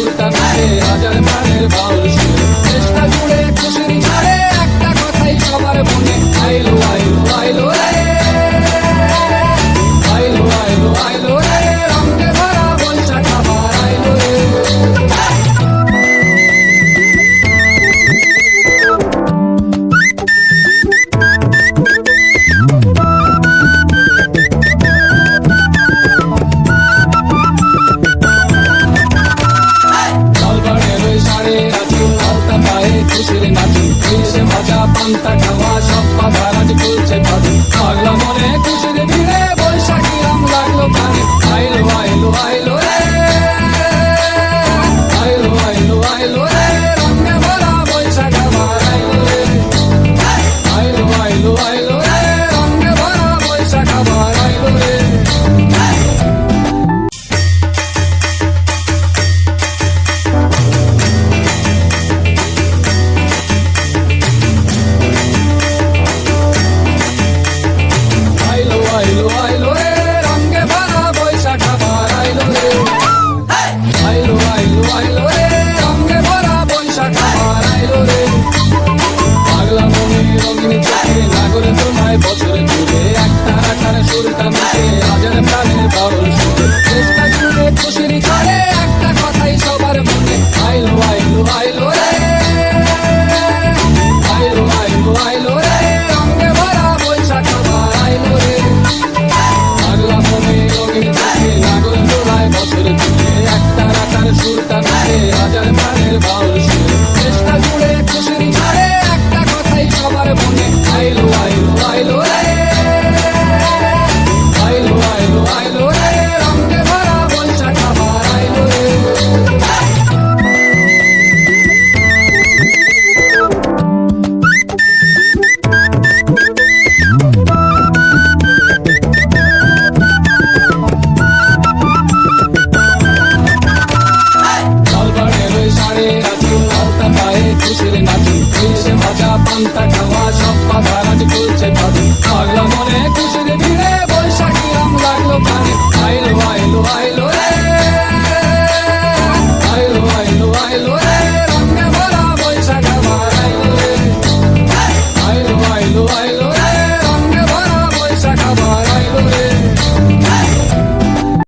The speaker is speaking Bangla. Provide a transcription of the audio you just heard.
সুলতান রে হাজার প্রাণের চেষ্টা জুড়ে খুশির ছাড়ে একটা কথাই সবার মনে আইলো। পান্তা খাওয়া সব পাতা রাজ খুলছে পাবি পাগলা মনে খুশির আইলো আইলো আইলো রে পারে রাজু হালকা পায়ে খুশির নাচু পুলিশে ভাজা পান্তা খাওয়া, সব পাতা রাজ চলছে বাজু পাগলা মনে খুশির ভিড়ে বৈশাখী রাম লাগল কানে আইলো আইলো আইলো